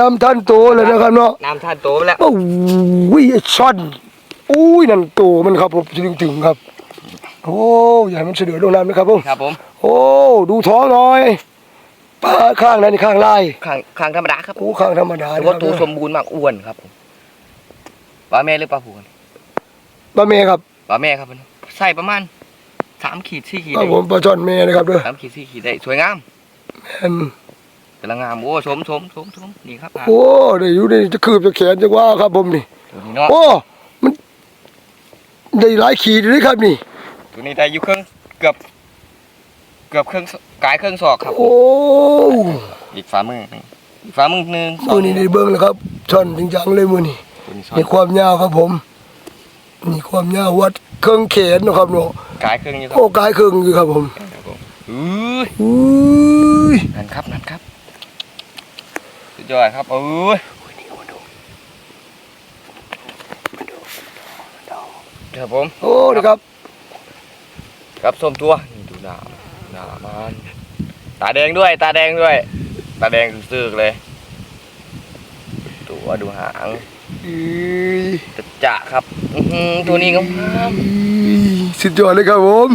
น้ำท่านโตเลยนะครับเนาะน้ำท่านโตไปแล้วโอ้ยไอ้ช่อนอุ้ยนั่นโตมันครับผมถึงถึงครับ โอ้อย่าให้มันเสะเดือดลงน้ำนะครับผมครับผมโอ้ดูท้องหน่อยปลาข้างนั้นข้างลายข้างข้างธรรมดาครับโอ้ข้างธรรมดาแต่นะคว่ารับตัวสมบูรณ์มากอ้วนครับผมปลาแม่หรือปลาผูกันปลาเมครับปลาแม่ครับผมใส่ประมาณสามขีดสี่ขีดครับได้ผมปลาช่อนเมนะครับเด้อสามขีดสี่ขีดได้สวยงามอัน กำลังงามโอ้ชมชมชมชมนี่ครับอะโอ้ได้อยู่ได้จะคืบจะแขนจะว่าครับผมนี่ตัวนี้เนาะโอ้มันได้หลายขีดเลยครับนี่ ตัวนี้ได้อยู่เครื่องเกือบ เกือบเครื่องกายเครื่องศอกครับผมโอ้อีกฝ่ามือหนึ่งอีกฝ่ามือหนึ่งสอมืองนี่ได้เบิ้งแล้วครับช่อนจริงจังเลยมือนี่ตัวนี้สองนี่ความยาวครับผมนี่ความยาววัดเครื่องแขนนะครับเนาะกายเครื่องอยู่ครัโอ้บกายเครื่องอยู่ครับผมครับผมอุ้ยอุ้ยนั่นครับนั่นครับ สุดยอดครับเอ้ยครับผมโอ้นะครับ ครับส้มตัวนี่ดูหน้าหน้ามันตาแดงด้วย ตาแดงด้วย ตาแดงซึกๆเลย ตัวดูหางอีจะจะครับอื้อหือตัวนี้งามสุดยอดเลยครับผม